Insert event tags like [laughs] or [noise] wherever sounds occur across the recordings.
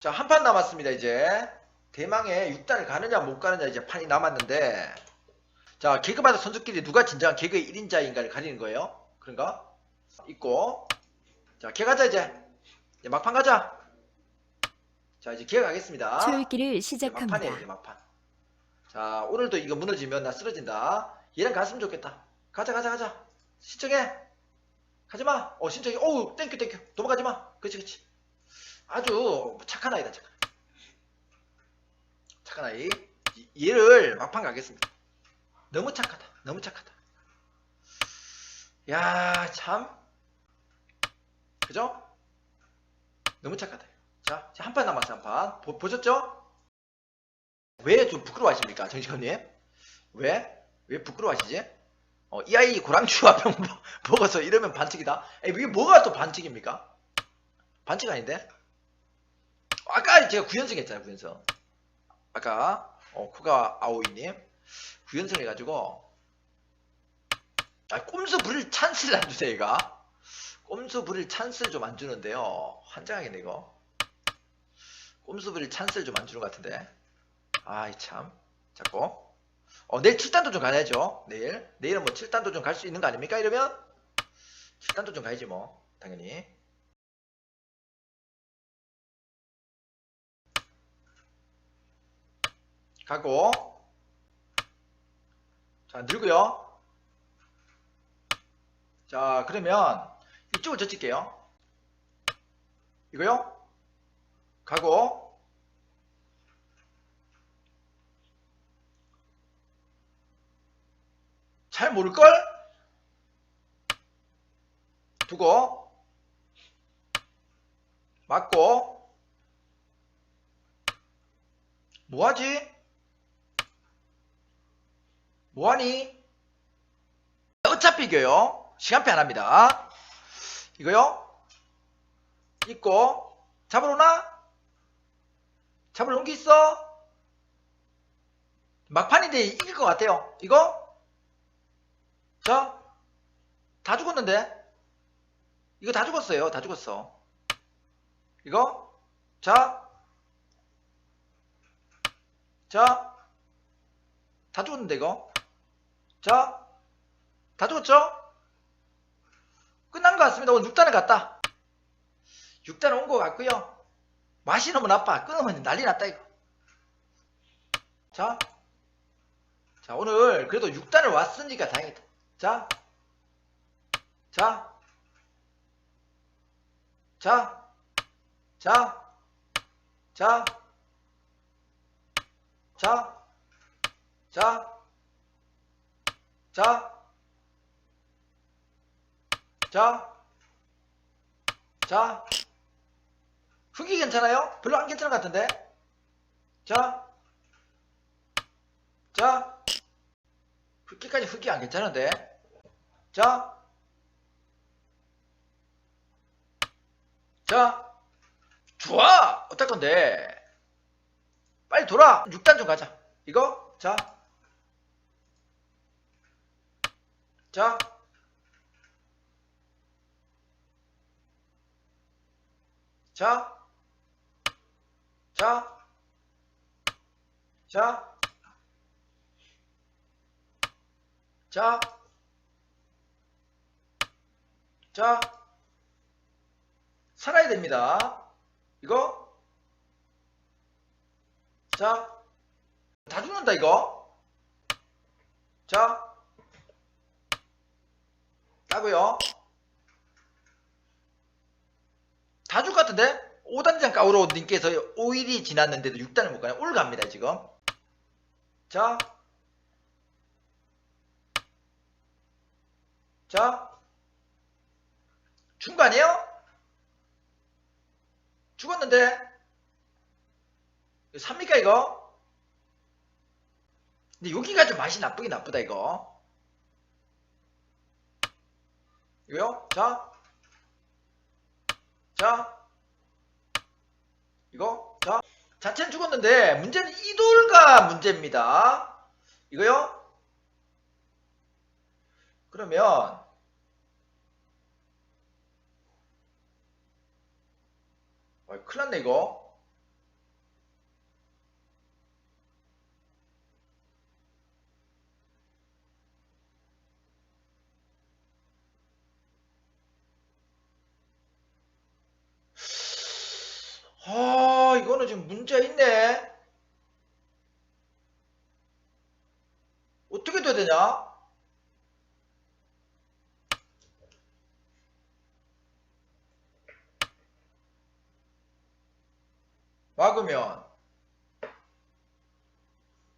자, 한 판 남았습니다, 이제. 대망의 6단을 가느냐, 못 가느냐, 이제 판이 남았는데. 자, 개그마다 선수끼리 누가 진정한 개그의 1인자인가를 가리는 거예요. 그런가? 있고. 자, 개 가자, 이제. 이제 막판 가자. 자, 이제 개 가겠습니다. 초읽기를 시작합니다. 막판이에요, 이제 막판. 자, 오늘도 이거 무너지면 나 쓰러진다. 얘랑 갔으면 좋겠다. 가자, 가자, 가자. 신청해. 가지마. 어, 신청해. 어우, 땡큐, 땡큐. 도망가지마. 그치, 그치. 아주 착한 아이다, 착한. 착한 아이. 이- 얘를 막판 가겠습니다. 너무 착하다. 너무 착하다. 야, 참. 그죠? 너무 착하다. 자, 한 판 남았어, 한 판. 보, 보셨죠? 왜 좀 부끄러워하십니까, 정식원님? 왜? 왜 부끄러워하시지? 어, 이 아이 고랑주와 병 먹- 먹어서 이러면 반칙이다. 에이, 이게 뭐가 또 반칙입니까? 반칙 아닌데? 아까 제가 구연승 했잖아요, 구연승. 아까, 어, 쿠가 아오이님. 구연승 해가지고, 아, 꼼수 부릴 찬스를 안 주세요, 얘가. 꼼수 부릴 찬스를 좀 안 주는데요. 환장하겠네, 이거. 꼼수 부릴 찬스를 좀 안 주는 것 같은데. 아이, 참. 자꾸. 어, 내일 7단 도 좀 가야죠. 내일. 내일은 뭐 7단 도 좀 갈 수 있는 거 아닙니까? 이러면 7단 도 좀 가야지 뭐. 당연히. 가고. 자, 늘고요. 자, 그러면 이쪽을 젖힐게요. 이거요? 가고. 잘 모를걸? 두고 맞고 뭐하지? 뭐하니? 어차피 이겨요 시간패 안합니다 이거요 있고 잡으러 오나? 잡으러 온게 있어? 막판인데 이길 것 같아요 이거? 자, 다 죽었는데? 이거 다 죽었어요. 다 죽었어. 이거? 자. 자. 다 죽었는데, 이거? 자. 다 죽었죠? 끝난 것 같습니다. 오늘 6단을 갔다. 6단 온 것 같고요 맛이 너무 나빠. 끊으면 난리 났다, 이거. 자. 자, 오늘 그래도 6단을 왔으니까 다행이다. 자, 자, 자, 자, 자, 자, 자, 자, 자, 자, 흙이 괜찮아요? 별로 안 괜찮은 것 같은데? 자, 자, 흙기까지 흙이 안 괜찮은데? 자, 자, 좋아! 어떨 건데? 빨리 돌아! 6단 좀 가자. 이거? 자, 자, 자, 자, 자, 자, 자, 살아야 됩니다. 이거? 자, 다 죽는다, 이거. 자, 따고요. 다 죽을 것 같은데? 5단장 까우로 님께서 5일이 지났는데도 6단을 못 가네. 올 갑니다, 지금. 자, 자, 아니에요? 죽었는데? 삽니까, 이거? 근데 여기가 좀 맛이 나쁘긴 나쁘다, 이거. 이거요? 자. 자. 이거? 자. 자체는 죽었는데, 문제는 이돌가 문제입니다. 이거요? 그러면, 어, 큰일 났네, 이거. 아, 이거는 지금 문제 있네. 어떻게 돼야 되냐? 막으면.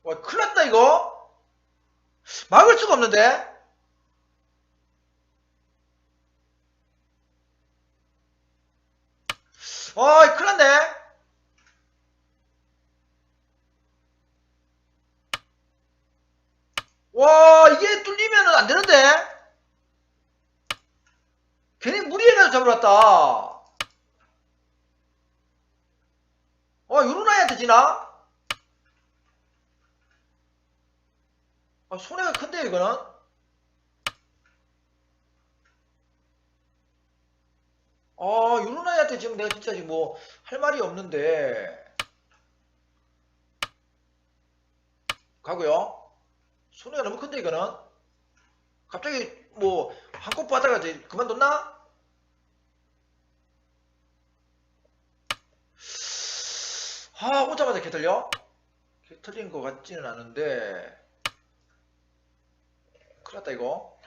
와, 큰일 났다, 이거? 막을 수가 없는데? 와, 큰일 났네? 와, 이게 뚫리면은 안 되는데? 괜히 무리해가지고 잡으러 왔다. 어, 요런 아이한테 지나? 아, 손해가 큰데요, 이거는? 아, 요런 아이한테 지금 내가 진짜 지금 뭐, 할 말이 없는데. 가고요. 손해가 너무 큰데, 이거는? 갑자기 뭐, 한컵 받아가 이제 그만뒀나? 아, 오자마자 개 털려? 개 털린 것 같지는 않은데. 큰일 났다, 이거.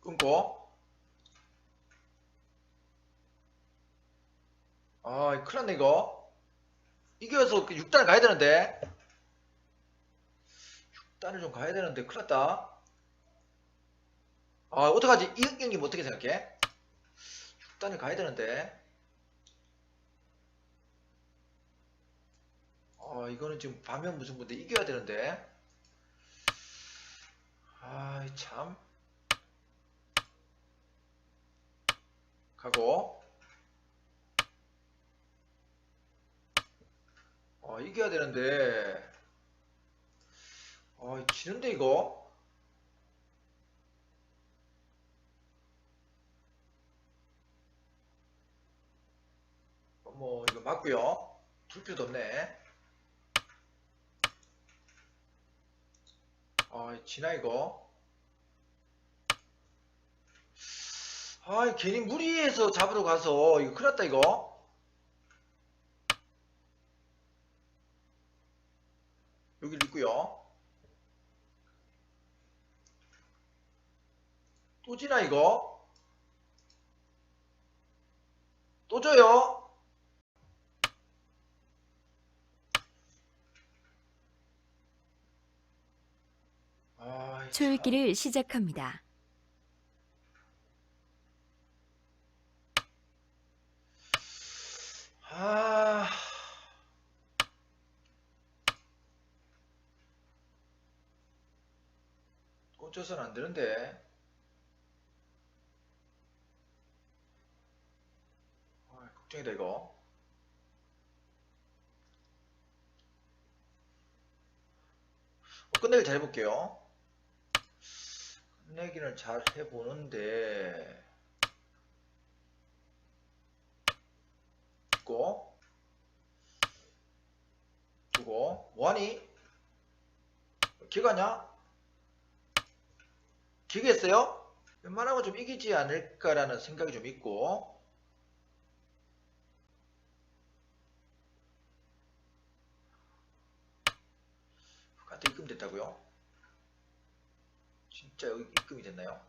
끊고. 아, 큰일 났네, 이거. 이겨서 6단을 가야 되는데. 6단을 좀 가야 되는데, 큰일 났다. 아, 어떡하지? 이 형님 어떻게 생각해? 6단을 가야 되는데. 아, 이거는 지금 반면 무슨 건데 이겨야 되는데. 아, 참. 가고. 아, 이겨야 되는데. 아, 지는데 이거. 어, 뭐 이거 맞고요. 둘 필요도 없네. 아, 지나 이거. 아, 괜히 무리해서 잡으러 가서 이거 큰일 났다 이거. 여기 있고요. 또 지나 이거? 또 줘요? 아, 참. 초읽기를 시작합니다. 아. 꽂혀서는 안 되는데. 아, 걱정이다, 이거. 어, 끝내기 잘 해볼게요. 끝내기를 잘 해보는데. 있고 두고 뭐하니? 기가냐? 기겠어요? 웬만하면 좀 이기지 않을까라는 생각이 좀 있고 한테 입금 됐다고요? 진짜 여기 입금이 됐나요?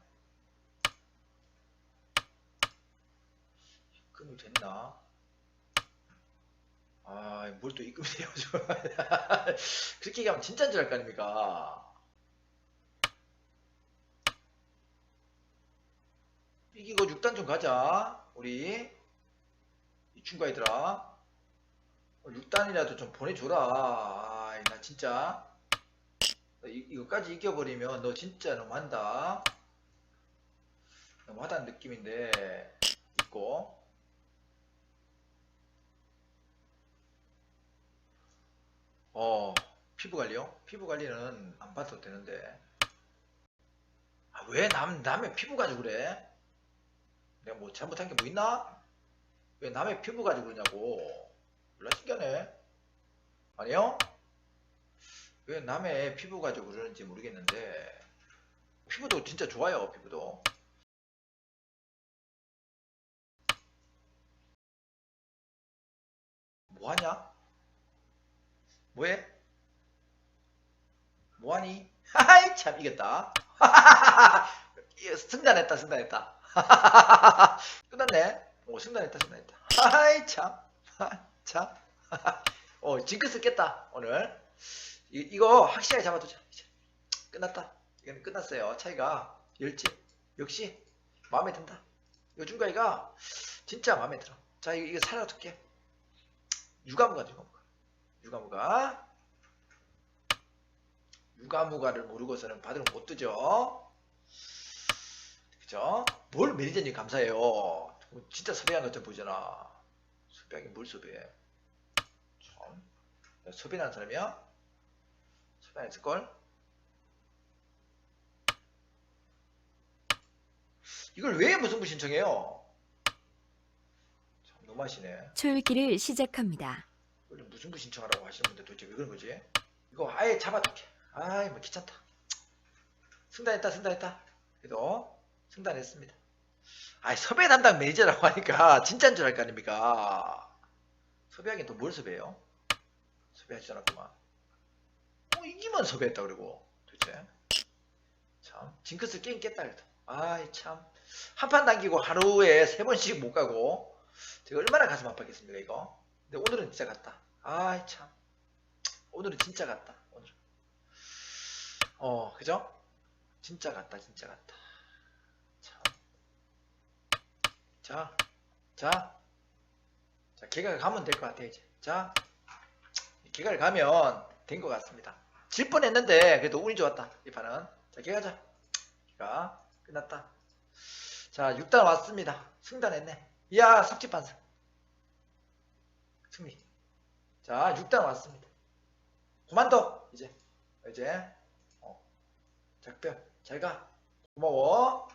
입금이 됐나? 아, 뭘 또 입금이 돼요, 저. [laughs] 그렇게 얘기하면 진짜인 줄 알 거 아닙니까? 이기고 6단 좀 가자, 우리. 이 친구 아이들아. 6단이라도 좀 보내줘라. 아이, 나 진짜. 이, 이거까지 이겨버리면 너 진짜 너무한다. 너무하다는 느낌인데, 있고. 어, 피부 관리요? 피부 관리는 안 받아도 되는데. 아, 왜 남, 남의 피부 가지고 그래? 내가 뭐 잘못한 게 뭐 있나? 왜 남의 피부 가지고 그러냐고. 몰라 신기하네. 아니요? 왜 남의 피부 가지고 그러는지 모르겠는데 피부도 진짜 좋아요 피부도 뭐하냐? 뭐해? 뭐하니? [laughs] 하하, 참 이겼다 [laughs] 승단했다 승단했다 [laughs] 끝났네. 오 승단했다 승단했다. 하이 참. [laughs] 참. [laughs] 어 징크스 깼다 오늘. 이, 이거 확실하게 잡아두자. 이제. 끝났다. 이건 끝났어요. 차이가 열지. 역시 마음에 든다. 요즘 가이가 진짜 마음에 들어. 자 이거, 이거 살려둘게. 유가무가 유가무가. 유가무가. 유가무가를 모르고서는 바늘은 못 뜨죠. 그죠? 뭘 매니저님 감사해요. 진짜 섭외한 것좀 보잖아. 섭외하긴 뭘 섭외해. 참. 섭외한 사람이야? 섭외 안 했을걸? 이걸 왜 무승부 신청해요? 참 너무하시네. 초읽기를 시작합니다. 원래 무승부 신청하라고 하시는 분들 도대체 왜 그런 거지? 이거 아예 잡아둘게. 아이 뭐 귀찮다. 승단했다 승단했다. 그래도 승단했습니다. 아이 섭외 담당 매니저라고 하니까 진짜인 줄 알 거 아닙니까? 섭외하긴 또 뭘 섭외해요? 섭외하지 않았구만. 뭐 이기면 섭외했다 그러고 도대체. 참 징크스 게임 깼다 그래도. 아이 참. 한판 남기고 하루에 세 번씩 못 가고 제가 얼마나 가슴 아팠겠습니까 이거. 근데 오늘은 진짜 갔다. 아이 참. 오늘은 진짜 갔다. 오늘. 어, 그죠? 진짜 갔다. 진짜 갔다. 참. 자, 자, 자, 개가 가면 될 것 같아 이제. 자, 개가 가면 된 것 같습니다. 질 뻔했는데 그래도 운이 좋았다 이 판은. 자, 개 가자. 개가 끝났다. 자, 6단 왔습니다. 승단했네. 이야, 삭집반승. 승리. 자, 6단 왔습니다. 그만둬 이제 이제 어, 작별 잘 가. 고마워.